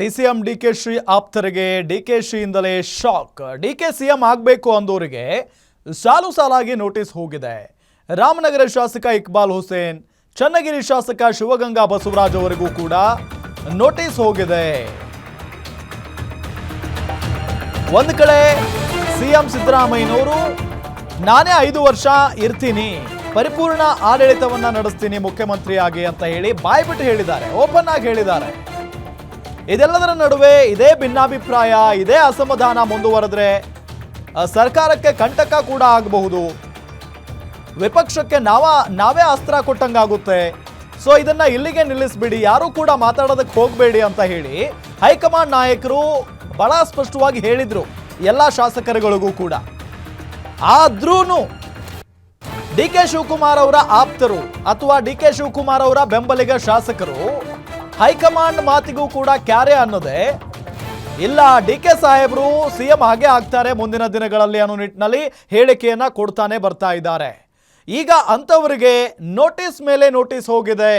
D C M D Shri ಆಪ್ತರಿಗೆ D K ಶ್ರೀಯಿಂದಲೇ shock. D K C M ಆಗಬೇಕು ಅಂದೋರಿಗೆ ಸಾಲು ಸಾಲಾಗಿ ನೋಟಿಸ್ ಹೋಗಿದೆ. ರಾಮನಗರ ಶಾಸಕ ಇಕ್ಬಾಲ್ ಹುಸೇನ್, ಚನ್ನಗಿರಿ ಶಾಸಕ ಶಿವಗಂಗಾ ಬಸವರಾಜ್ ಅವರಿಗೂ ಕೂಡ ನೋಟಿಸ್ ಹೋಗಿದೆ. ಒಂದು ಕಡೆ ಸಿಎಂ ಸಿದ್ದರಾಮಯ್ಯನವರು, ನಾನೇ ಐದು ವರ್ಷ ಇರ್ತೀನಿ, ಪರಿಪೂರ್ಣ ಆಡಳಿತವನ್ನ ನಡೆಸ್ತೀನಿ ಮುಖ್ಯಮಂತ್ರಿಯಾಗಿ ಅಂತ ಹೇಳಿ ಬಾಯ್ಬಿಟ್ಟು ಹೇಳಿದ್ದಾರೆ, ಓಪನ್ ಆಗಿ ಹೇಳಿದ್ದಾರೆ. ಇದೆಲ್ಲದರ ನಡುವೆ ಇದೇ ಭಿನ್ನಾಭಿಪ್ರಾಯ, ಇದೇ ಅಸಮಾಧಾನ ಮುಂದುವರೆದ್ರೆ ಸರ್ಕಾರಕ್ಕೆ ಕಂಟಕ ಕೂಡ ಆಗಬಹುದು. ವಿಪಕ್ಷಕ್ಕೆ ನಾವ, ನಾವೇ ಅಸ್ತ್ರ ಕೊಟ್ಟಂಗಾಗುತ್ತೆ. ಸೊ ಇದನ್ನ ಇಲ್ಲಿಗೆ ನಿಲ್ಲಿಸ್ಬಿಡಿ, ಯಾರು ಕೂಡ ಮಾತಾಡೋದಕ್ಕೆ ಹೋಗಬೇಡಿ ಅಂತ ಹೇಳಿ ಹೈಕಮಾಂಡ್ ನಾಯಕರು ಬಹಳ ಸ್ಪಷ್ಟವಾಗಿ ಹೇಳಿದ್ರು, ಎಲ್ಲ ಶಾಸಕರುಗಳಿಗೂ ಕೂಡ. ಆದ್ರೂ ಡಿ ಕೆ ಶಿವಕುಮಾರ್ ಅವರ ಆಪ್ತರು ಅಥವಾ ಡಿ ಕೆ ಶಿವಕುಮಾರ್ ಅವರ ಬೆಂಬಲಿಗ ಶಾಸಕರು ಹೈಕಮಾಂಡ್ ಮಾತಿಗೂ ಕೂಡ ಕ್ಯಾರೆ ಅನ್ನೋದೇ ಇಲ್ಲ. ಡಿ ಕೆ ಸಾಹೇಬರು ಸಿಎಂ ಹಾಗೆ ಆಗ್ತಾರೆ ಮುಂದಿನ ದಿನಗಳಲ್ಲಿ ಅನ್ನೋ ನಿಟ್ಟಿನಲ್ಲಿ ಹೇಳಿಕೆಯನ್ನ ಕೊಡ್ತಾನೆ ಬರ್ತಾ ಇದ್ದಾರೆ. ಈಗ ಅಂಥವರಿಗೆ ನೋಟಿಸ್ ಮೇಲೆ ನೋಟಿಸ್ ಹೋಗಿದೆ.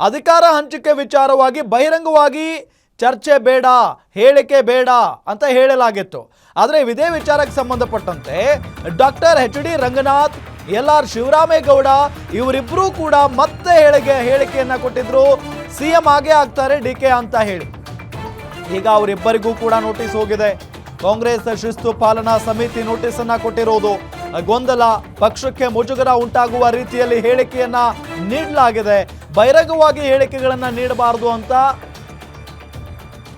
ಅಧಿಕಾರ ಹಂಚಿಕೆ ವಿಚಾರವಾಗಿ ಬಹಿರಂಗವಾಗಿ ಚರ್ಚೆ ಬೇಡ, ಹೇಳಿಕೆ ಬೇಡ ಅಂತ ಹೇಳಲಾಗಿತ್ತು. ಆದರೆ ಇದೇ ವಿಚಾರಕ್ಕೆ ಸಂಬಂಧಪಟ್ಟಂತೆ doctor H D Ranganath L R Shivaramegowda ಇವರಿಬ್ಬರೂ ಕೂಡ ಮತ್ತೆ ಹೇಳಿಕೆ ಹೇಳಿಕೆಯನ್ನ ಕೊಟ್ಟಿದ್ರು. ಸಿಎಂ ಆಗೇ ಆಗ್ತಾರೆ ಡಿ ಕೆ ಅಂತ ಹೇಳಿ. ಈಗ ಅವರಿಬ್ಬರಿಗೂ ಕೂಡ ನೋಟಿಸ್ ಹೋಗಿದೆ. ಕಾಂಗ್ರೆಸ್ ಶಿಸ್ತು ಪಾಲನಾ ಸಮಿತಿ ನೋಟಿಸ್ ಅನ್ನ ಕೊಟ್ಟಿರೋದು. ಗೊಂದಲ, ಪಕ್ಷಕ್ಕೆ ಮುಜುಗರ ಉಂಟಾಗುವ ರೀತಿಯಲ್ಲಿ ಹೇಳಿಕೆಯನ್ನ ನೀಡಲಾಗಿದೆ. ಬಹಿರಂಗವಾಗಿ ಹೇಳಿಕೆಗಳನ್ನ ನೀಡಬಾರದು ಅಂತ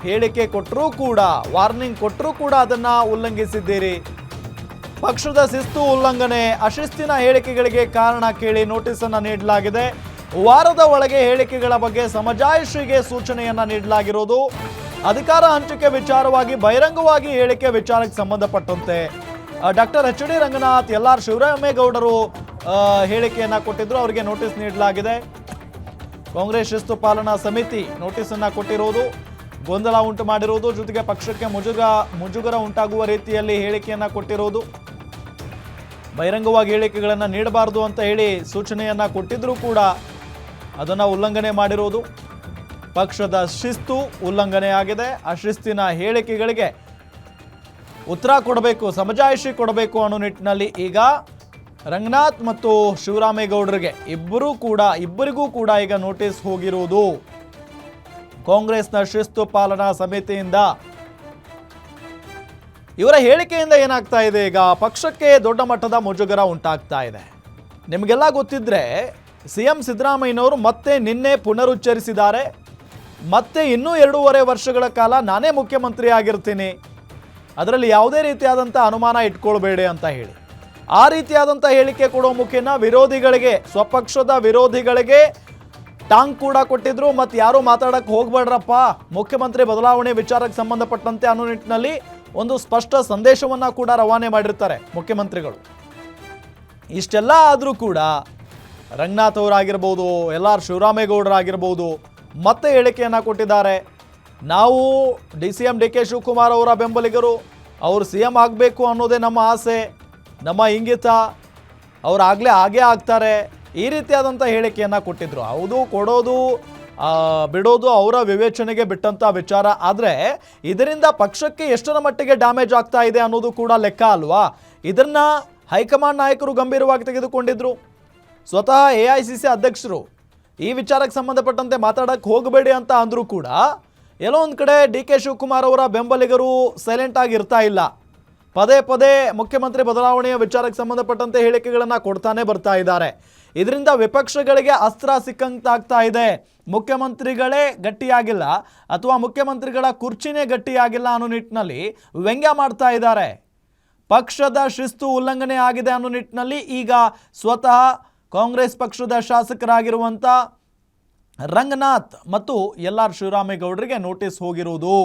ಹೇಳಿಕೆ ಕೊಟ್ಟರೂ ಕೂಡ, ವಾರ್ನಿಂಗ್ ಕೊಟ್ಟರೂ ಕೂಡ ಅದನ್ನ ಉಲ್ಲಂಘಿಸಿದ್ದೀರಿ. ಪಕ್ಷದ ಶಿಸ್ತು ಉಲ್ಲಂಘನೆ. ಅಶಿಸ್ತಿನ ಹೇಳಿಕೆಗಳಿಗೆ ಕಾರಣ ಕೇಳಿ ನೋಟಿಸ್ ಅನ್ನು ನೀಡಲಾಗಿದೆ. ವಾರದ ಒಳಗೆ ಹೇಳಿಕೆಗಳ ಬಗ್ಗೆ ಸಮಜಾಯಿಷಿಗೆ ಸೂಚನೆಯನ್ನ ನೀಡಲಾಗಿರೋದು. ಅಧಿಕಾರ ಹಂಚಿಕೆ ವಿಚಾರವಾಗಿ ಬಹಿರಂಗವಾಗಿ ಹೇಳಿಕೆ ವಿಚಾರಕ್ಕೆ ಸಂಬಂಧಪಟ್ಟಂತೆ. Doctor H D Ranganath, L R ಶಿವರಾಮೇಗೌಡರು ಹೇಳಿಕೆಯನ್ನ ಕೊಟ್ಟಿದ್ರು. ಅವರಿಗೆ ನೋಟಿಸ್ ನೀಡಲಾಗಿದೆ. ಕಾಂಗ್ರೆಸ್ ಶಿಸ್ತು ಪಾಲನಾ ಸಮಿತಿ ನೋಟಿಸ್ ಅನ್ನ ಕೊಟ್ಟಿರೋದು. ಗೊಂದಲ ಉಂಟು ಮಾಡಿರುವುದು ಜೊತೆಗೆ ಪಕ್ಷಕ್ಕೆ ಮುಜುಗ, ಮುಜುಗರ ಉಂಟಾಗುವ ರೀತಿಯಲ್ಲಿ ಹೇಳಿಕೆಯನ್ನ ಕೊಟ್ಟಿರೋದು. ಬಹಿರಂಗವಾಗಿ ಹೇಳಿಕೆಗಳನ್ನು ನೀಡಬಾರದು ಅಂತ ಹೇಳಿ ಸೂಚನೆಯನ್ನು ಕೊಟ್ಟಿದ್ದರೂ ಕೂಡ ಅದನ್ನು ಉಲ್ಲಂಘನೆ ಮಾಡಿರೋದು. ಪಕ್ಷದ ಶಿಸ್ತು ಉಲ್ಲಂಘನೆ ಆಗಿದೆ. ಆ ಶಿಸ್ತಿನ ಹೇಳಿಕೆಗಳಿಗೆ ಉತ್ತರ ಕೊಡಬೇಕು, ಸಮಜಾಯಿಷಿ ಕೊಡಬೇಕು ಅನ್ನೋ ನಿಟ್ಟಿನಲ್ಲಿ ಈಗ ರಂಗನಾಥ್ ಮತ್ತು ಶಿವರಾಮೇಗೌಡರಿಗೆ ಇಬ್ಬರೂ ಕೂಡ, ಇಬ್ಬರಿಗೂ ಕೂಡ ಈಗ ನೋಟಿಸ್ ಹೋಗಿರುವುದು ಕಾಂಗ್ರೆಸ್ನ ಶಿಸ್ತು ಪಾಲನಾ ಸಮಿತಿಯಿಂದ ಇವರ ಹೇಳಿಕೆಯಿಂದ ಏನಾಗ್ತಾ ಇದೆ? ಈಗ ಪಕ್ಷಕ್ಕೆ ದೊಡ್ಡ ಮಟ್ಟದ ಮುಜುಗರ ಉಂಟಾಗ್ತಾ ಇದೆ. ನಿಮಗೆಲ್ಲ ಗೊತ್ತಿದ್ರೆ ಸಿ ಎಂ ಸಿದ್ದರಾಮಯ್ಯನವರು ಮತ್ತೆ ನಿನ್ನೆ ಪುನರುಚ್ಚರಿಸಿದ್ದಾರೆ. ಮತ್ತೆ ಇನ್ನೂ ಎರಡೂವರೆ ವರ್ಷಗಳ ಕಾಲ ನಾನೇ ಮುಖ್ಯಮಂತ್ರಿ ಆಗಿರ್ತೀನಿ. ಅದರಲ್ಲಿ ಯಾವುದೇ ರೀತಿಯಾದಂಥ ಅನುಮಾನ ಇಟ್ಕೊಳ್ಬೇಡಿ ಅಂತ ಹೇಳಿ. ಆ ರೀತಿಯಾದಂಥ ಹೇಳಿಕೆ ಕೊಡೋ ಮುಖೇನ ವಿರೋಧಿಗಳಿಗೆ, ಸ್ವಪಕ್ಷದ ವಿರೋಧಿಗಳಿಗೆ ಟಾಂಗ್ ಕೂಡ ಕೊಟ್ಟಿದ್ರು. ಮತ್ತು ಯಾರೂ ಮಾತಾಡಕ್ಕೆ ಹೋಗ್ಬೇಡ್ರಪ್ಪ. ಮುಖ್ಯಮಂತ್ರಿ ಬದಲಾವಣೆ ವಿಚಾರಕ್ಕೆ ಸಂಬಂಧಪಟ್ಟಂತೆ ಅನ್ನೋ ನಿಟ್ಟಿನಲ್ಲಿ ಒಂದು ಸ್ಪಷ್ಟ ಸಂದೇಶವನ್ನ ಕೂಡ ರವಾನೆ ಮಾಡಿರ್ತಾರೆ ಮುಖ್ಯಮಂತ್ರಿಗಳು. ಇಷ್ಟೆಲ್ಲ ಆದರೂ ಕೂಡ ರಂಗನಾಥ್ ಅವರಾಗಿರ್ಬೋದು ಎಲ್ ಆರ್ ಶಿವರಾಮೇಗೌಡರಾಗಿರ್ಬೋದು ಮತ್ತೆ ಹೇಳಿಕೆಯನ್ನು ಕೊಟ್ಟಿದ್ದಾರೆ. ನಾವು D C M D K Shivakumar ಅವರ ಬೆಂಬಲಿಗರು, ಅವರು ಸಿ ಎಂ ಆಗಬೇಕು ಅನ್ನೋದೇ ನಮ್ಮ ಆಸೆ, ನಮ್ಮ ಇಂಗಿತ. ಅವರಾಗಲೇ ಹಾಗೇ ಆಗ್ತಾರೆ. ಈ ರೀತಿಯಾದಂಥ ಹೇಳಿಕೆಯನ್ನು ಕೊಟ್ಟಿದ್ದರು ಹೌದು, ಕೊಡೋದು ಬಿಡೋದು ಅವರ ವಿವೇಚನೆಗೆ ಬಿಟ್ಟಂಥ ವಿಚಾರ. ಆದರೆ ಇದರಿಂದ ಪಕ್ಷಕ್ಕೆ ಎಷ್ಟರ ಮಟ್ಟಿಗೆ ಡ್ಯಾಮೇಜ್ ಆಗ್ತಾ ಇದೆ ಅನ್ನೋದು ಕೂಡ ಲೆಕ್ಕ ಅಲ್ವಾ? ಇದನ್ನ ಹೈಕಮಾಂಡ್ ನಾಯಕರು ಗಂಭೀರವಾಗಿ ತೆಗೆದುಕೊಂಡಿದ್ರು. ಸ್ವತಃ ಎ ಐ ಸಿ ಸಿ ಅಧ್ಯಕ್ಷರು ಈ ವಿಚಾರಕ್ಕೆ ಸಂಬಂಧಪಟ್ಟಂತೆ ಮಾತಾಡಕ್ಕೆ ಹೋಗಬೇಡಿ ಅಂತ ಅಂದರೂ ಕೂಡ ಎಲ್ಲೋ ಒಂದು ಕಡೆ ಡಿ ಕೆ ಶಿವಕುಮಾರ್ ಅವರ ಬೆಂಬಲಿಗರು ಸೈಲೆಂಟ್ ಆಗಿ ಇರ್ತಾ ಇಲ್ಲ. ಪದೇ ಪದೇ ಮುಖ್ಯಮಂತ್ರಿ ಬದಲಾವಣೆಯ ವಿಚಾರಕ್ಕೆ ಸಂಬಂಧಪಟ್ಟಂತೆ ಹೇಳಿಕೆಗಳನ್ನು ಕೊಡ್ತಾನೆ ಬರ್ತಾ ಇದ್ದಾರೆ. ಇದರಿಂದ ವಿಪಕ್ಷಗಳಿಗೆ ಅಸ್ತ್ರ ಸಿಕ್ಕಂತಾಗ್ತಾ ಇದೆ. ಮುಖ್ಯಮಂತ್ರಿಗಳೇ ಗಟ್ಟಿಯಾಗಿಲ್ಲ ಅಥವಾ ಮುಖ್ಯಮಂತ್ರಿಗಳ ಕುರ್ಚಿನೇ ಗಟ್ಟಿಯಾಗಿಲ್ಲ ಅನ್ನೋ ನಿಟ್ಟಿನಲ್ಲಿ ವ್ಯಂಗ್ಯ ಮಾಡ್ತಾ ಇದ್ದಾರೆ. ಪಕ್ಷದ ಶಿಸ್ತು ಉಲ್ಲಂಘನೆ ಆಗಿದೆ ಅನ್ನೋ ನಿಟ್ಟಿನಲ್ಲಿ ಈಗ ಸ್ವತಃ ಕಾಂಗ್ರೆಸ್ ಪಕ್ಷದ ಶಾಸಕರಾಗಿರುವಂಥ ರಂಗನಾಥ್ ಮತ್ತು ಎಲ್ ಆರ್ ಶಿವರಾಮೇಗೌಡರಿಗೆ ನೋಟಿಸ್ ಹೋಗಿರುವುದು.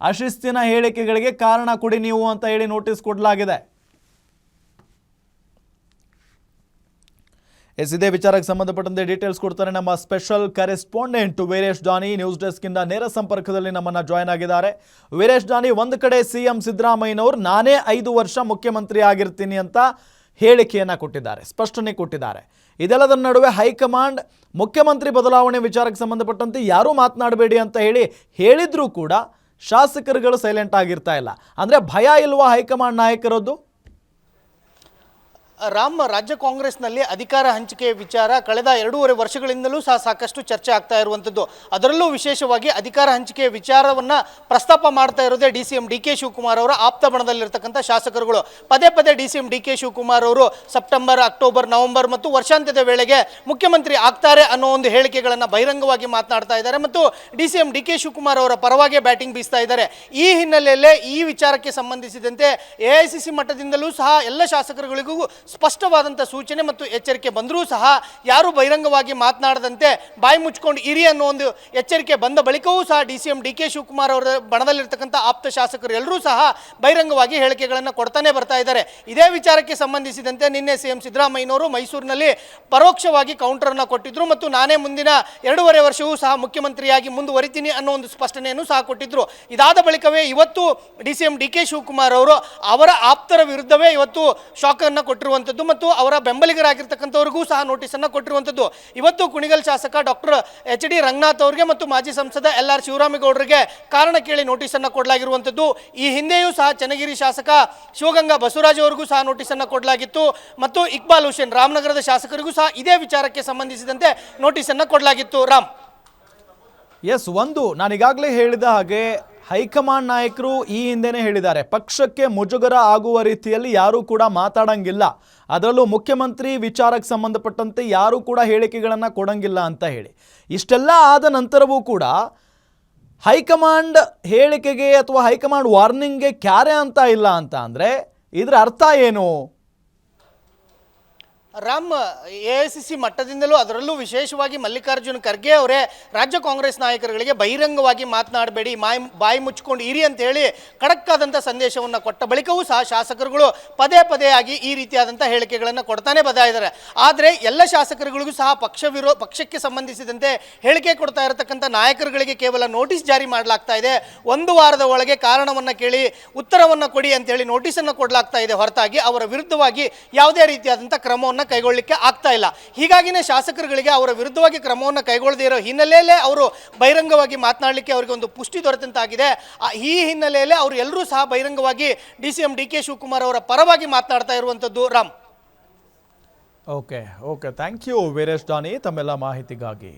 ಅಶಿಸ್ತಿನ ಹೇಳಿಕೆಗಳಿಗೆ ಕಾರಣ ಕೊಡಿ ನೀವು ಅಂತ ಹೇಳಿ ನೋಟಿಸ್ ಕೊಡಲಾಗಿದೆ. ಎಸ್ ಇದೇ ವಿಚಾರಕ್ಕೆ ಸಂಬಂಧಪಟ್ಟಂತೆ ಡೀಟೇಲ್ಸ್ ಕೊಡ್ತಾರೆ ನಮ್ಮ special correspondent Veeresh Jani. News ಡೆಸ್ಕಿಂದ ನೇರ ಸಂಪರ್ಕದಲ್ಲಿ ನಮ್ಮನ್ನ ಜಾಯ್ನ್ ಆಗಿದ್ದಾರೆ. ವೀರೇಶ್ ಜಾನಿ, ಒಂದು ಕಡೆ ಸಿ ಎಂ ಸಿದ್ದರಾಮಯ್ಯನವರು, ನಾನೇ ಐದು ವರ್ಷ ಮುಖ್ಯಮಂತ್ರಿ ಆಗಿರ್ತೀನಿ ಅಂತ ಹೇಳಿಕೆಯನ್ನ ಕೊಟ್ಟಿದ್ದಾರೆ, ಸ್ಪಷ್ಟನೆ ಕೊಟ್ಟಿದ್ದಾರೆ. ಇದೆಲ್ಲದರ ನಡುವೆ ಹೈಕಮಾಂಡ್ ಮುಖ್ಯಮಂತ್ರಿ ಬದಲಾವಣೆ ವಿಚಾರಕ್ಕೆ ಸಂಬಂಧಪಟ್ಟಂತೆ ಯಾರೂ ಮಾತನಾಡಬೇಡಿ ಅಂತ ಹೇಳಿ ಹೇಳಿದರೂ ಕೂಡ ಶಾಸಕರುಗಳು ಸೈಲೆಂಟ್ ಆಗಿರ್ತಾ ಇಲ್ಲ. ಅಂದರೆ ಭಯ ಇಲ್ವಾ ಹೈಕಮಾಂಡ್ ನಾಯಕರದ್ದು? ರಾಮ್ ರಾಜ್ಯ ಕಾಂಗ್ರೆಸ್ನಲ್ಲಿ ಅಧಿಕಾರ ಹಂಚಿಕೆ ವಿಚಾರ ಕಳೆದ ಎರಡೂವರೆ ವರ್ಷಗಳಿಂದಲೂ ಸಹ ಸಾಕಷ್ಟು ಚರ್ಚೆ ಆಗ್ತಾ ಇರುವಂಥದ್ದು. ಅದರಲ್ಲೂ ವಿಶೇಷವಾಗಿ ಅಧಿಕಾರ ಹಂಚಿಕೆ ವಿಚಾರವನ್ನು ಪ್ರಸ್ತಾಪ ಮಾಡ್ತಾ ಇರೋದೇ D C M D K Shivakumar ಅವರ ಆಪ್ತ ಬಣದಲ್ಲಿರ್ತಕ್ಕಂಥ ಶಾಸಕರುಗಳು. ಪದೇ ಪದೇ D C M D K Shivakumar ಅವರು ಸೆಪ್ಟೆಂಬರ್, ಅಕ್ಟೋಬರ್, ನವೆಂಬರ್ ಮತ್ತು ವರ್ಷಾಂತ್ಯದ ವೇಳೆಗೆ ಮುಖ್ಯಮಂತ್ರಿ ಆಗ್ತಾರೆ ಅನ್ನೋ ಒಂದು ಹೇಳಿಕೆಗಳನ್ನು ಬಹಿರಂಗವಾಗಿ ಮಾತನಾಡ್ತಾ ಇದ್ದಾರೆ ಮತ್ತು D C M D K Shivakumar ಅವರ ಪರವಾಗಿ ಬ್ಯಾಟಿಂಗ್ ಬೀಸ್ತಾ ಇದ್ದಾರೆ. ಈ ಹಿನ್ನೆಲೆಯಲ್ಲೇ ಈ ವಿಚಾರಕ್ಕೆ ಸಂಬಂಧಿಸಿದಂತೆ ಎ ಮಟ್ಟದಿಂದಲೂ ಸಹ ಎಲ್ಲ ಶಾಸಕರುಗಳಿಗೂ ಸ್ಪಷ್ಟವಾದಂಥ ಸೂಚನೆ ಮತ್ತು ಎಚ್ಚರಿಕೆ ಬಂದರೂ ಸಹ ಯಾರು ಬಹಿರಂಗವಾಗಿ ಮಾತನಾಡದಂತೆ ಬಾಯಿ ಮುಚ್ಕೊಂಡು ಇರಿ ಅನ್ನೋ ಒಂದು ಎಚ್ಚರಿಕೆ ಬಂದ ಬಳಿಕವೂ ಸಹ D C M D K Shivakumar ಅವರ ಬಣದಲ್ಲಿರ್ತಕ್ಕಂಥ ಆಪ್ತ ಶಾಸಕರು ಎಲ್ಲರೂ ಸಹ ಬಹಿರಂಗವಾಗಿ ಹೇಳಿಕೆಗಳನ್ನು ಕೊಡ್ತಾನೆ ಬರ್ತಾ ಇದ್ದಾರೆ. ಇದೇ ವಿಚಾರಕ್ಕೆ ಸಂಬಂಧಿಸಿದಂತೆ ನಿನ್ನೆ ಸಿ ಎಂ ಸಿದ್ದರಾಮಯ್ಯನವರು ಮೈಸೂರಿನಲ್ಲಿ ಪರೋಕ್ಷವಾಗಿ ಕೌಂಟರನ್ನು ಕೊಟ್ಟಿದ್ದರು ಮತ್ತು ನಾನೇ ಮುಂದಿನ ಎರಡೂವರೆ ವರ್ಷವೂ ಸಹ ಮುಖ್ಯಮಂತ್ರಿಯಾಗಿ ಮುಂದುವರಿತೀನಿ ಅನ್ನೋ ಒಂದು ಸ್ಪಷ್ಟನೆಯನ್ನು ಸಹ ಕೊಟ್ಟಿದ್ರು. ಇದಾದ ಬಳಿಕವೇ ಇವತ್ತು D C M D K Shivakumar ಅವರು ಅವರ ಆಪ್ತರ ವಿರುದ್ಧವೇ ಇವತ್ತು ಶಾಕನ್ನು ಕೊಟ್ಟಿರುವಂಥದ್ದು ಮತ್ತು ಅವರ ಬೆಂಬಲಿಗರಾಗಿರ್ತಕ್ಕಂಥವ್ರಿಗೂ ಸಹ ನೋಟಿಸನ್ನು ಕೊಟ್ಟಿರುವಂಥದ್ದು. ಇವತ್ತು ಕುಣಿಗಲ್ ಶಾಸಕ ಡಾಕ್ಟರ್ ಎಚ್ ಡಿ ರಂಗನಾಥ್ ಅವರಿಗೆ ಮತ್ತು ಮಾಜಿ ಸಂಸದ ಎಲ್ ಆರ್ ಶಿವರಾಮೇಗೌಡರಿಗೆ ಕಾರಣ ಕೇಳಿ ನೋಟಿಸನ್ನು ಕೊಡಲಾಗಿರುವಂಥದ್ದು. ಈ ಹಿಂದೆಯೂ ಸಹ ಚನ್ನಗಿರಿ ಶಾಸಕ ಶಿವಗಂಗಾ ಬಸವರಾಜ್ ಅವರಿಗೂ ಸಹ ನೋಟಿಸನ್ನು ಕೊಡಲಾಗಿತ್ತು ಮತ್ತು ಇಕ್ಬಾಲ್ ಹುಸೇನ್ ರಾಮನಗರದ ಶಾಸಕರಿಗೂ ಸಹ ಇದೇ ವಿಚಾರಕ್ಕೆ ಸಂಬಂಧಿಸಿದಂತೆ ನೋಟಿಸನ್ನು ಕೊಡಲಾಗಿತ್ತು. ರಾಮ್. ಎಸ್ ಒಂದು, ನಾನೀಗಾಗಲೇ ಹೇಳಿದ ಹಾಗೆ ಹೈಕಮಾಂಡ್ ನಾಯಕರು ಈ ಹಿಂದೆನೇ ಹೇಳಿದ್ದಾರೆ, ಪಕ್ಷಕ್ಕೆ ಮುಜುಗರ ಆಗುವ ರೀತಿಯಲ್ಲಿ ಯಾರೂ ಕೂಡ ಮಾತಾಡಂಗಿಲ್ಲ. ಅದರಲ್ಲೂ ಮುಖ್ಯಮಂತ್ರಿ ವಿಚಾರಕ್ಕೆ ಸಂಬಂಧಪಟ್ಟಂತೆ ಯಾರೂ ಕೂಡ ಹೇಳಿಕೆಗಳನ್ನು ಕೊಡಂಗಿಲ್ಲ ಅಂತ ಹೇಳಿ. ಇಷ್ಟೆಲ್ಲ ಆದ ನಂತರವೂ ಕೂಡ ಹೈಕಮಾಂಡ್ ಹೇಳಿಕೆಗೆ ಅಥವಾ ಹೈಕಮಾಂಡ್ ವಾರ್ನಿಂಗ್ಗೆ ಕ್ಯಾರೆ ಅಂತ ಇಲ್ಲ ಅಂತ ಅಂದರೆ, ಇದರ ಅರ್ಥ ಏನು? Ram, A I C C ಮಟ್ಟದಿಂದಲೂ ಅದರಲ್ಲೂ ವಿಶೇಷವಾಗಿ ಮಲ್ಲಿಕಾರ್ಜುನ್ ಖರ್ಗೆ ಅವರೇ ರಾಜ್ಯ ಕಾಂಗ್ರೆಸ್ ನಾಯಕರುಗಳಿಗೆ ಬಹಿರಂಗವಾಗಿ ಮಾತನಾಡಬೇಡಿ, ಮಾಯ್, ಬಾಯಿ ಮುಚ್ಕೊಂಡು ಇರಿ ಅಂತ ಹೇಳಿ ಖಡಕ್ಕಾದಂಥ ಸಂದೇಶವನ್ನು ಕೊಟ್ಟ ಬಳಿಕವೂ ಸಹ ಶಾಸಕರುಗಳು ಪದೇ ಪದೇ ಆಗಿ ಈ ರೀತಿಯಾದಂಥ ಹೇಳಿಕೆಗಳನ್ನು ಕೊಡ್ತಾನೆ ಬರ್ತಾ ಇದ್ದಾರೆ. ಆದರೆ ಎಲ್ಲ ಶಾಸಕರುಗಳಿಗೂ ಸಹ ಪಕ್ಷ ವಿರೋ, ಪಕ್ಷಕ್ಕೆ ಸಂಬಂಧಿಸಿದಂತೆ ಹೇಳಿಕೆ ಕೊಡ್ತಾ ಇರತಕ್ಕಂಥ ನಾಯಕರುಗಳಿಗೆ ಕೇವಲ ನೋಟಿಸ್ ಜಾರಿ ಮಾಡಲಾಗ್ತಾ ಇದೆ. ಒಂದು ವಾರದ ಒಳಗೆ ಕಾರಣವನ್ನು ಕೇಳಿ ಉತ್ತರವನ್ನು ಕೊಡಿ ಅಂತೇಳಿ ನೋಟಿಸನ್ನು ಕೊಡಲಾಗ್ತಾ ಇದೆ ಹೊರತಾಗಿ ಅವರ ವಿರುದ್ಧವಾಗಿ ಯಾವುದೇ ರೀತಿಯಾದಂಥ ಕ್ರಮವನ್ನು ಕೈಗೊಳ್ಳಲಿಕ್ಕೆ ಆಗ್ತಾ ಇಲ್ಲ. ಹೀಗಾಗಿನೇ ಶಾಸಕರುಗಳಿಗೆ ಅವರ ವಿರುದ್ಧವಾಗಿ ಕ್ರಮವನ್ನು ಕೈಗೊಳ್ಳದೇ ಇರೋ ಹಿನ್ನೆಲೆಯಲ್ಲೇ ಅವರು ಬಹಿರಂಗವಾಗಿ ಮಾತನಾಡಲಿಕ್ಕೆ ಅವರಿಗೆ ಒಂದು ಪುಷ್ಟಿ ದೊರೆತಂತಾಗಿದೆ. ಈ ಹಿನ್ನೆಲೆಯಲ್ಲಿ ಅವರು ಎಲ್ಲರೂ ಸಹ ಬಹಿರಂಗವಾಗಿ D C M D K Shivakumar ಅವರ ಪರವಾಗಿ ಮಾತನಾಡ್ತಾ ಇರುವಂಥದ್ದು Ram. Okay okay, thank you Veeresh Dani ತಮ್ಮೆಲ್ಲ ಮಾಹಿತಿಗಾಗಿ.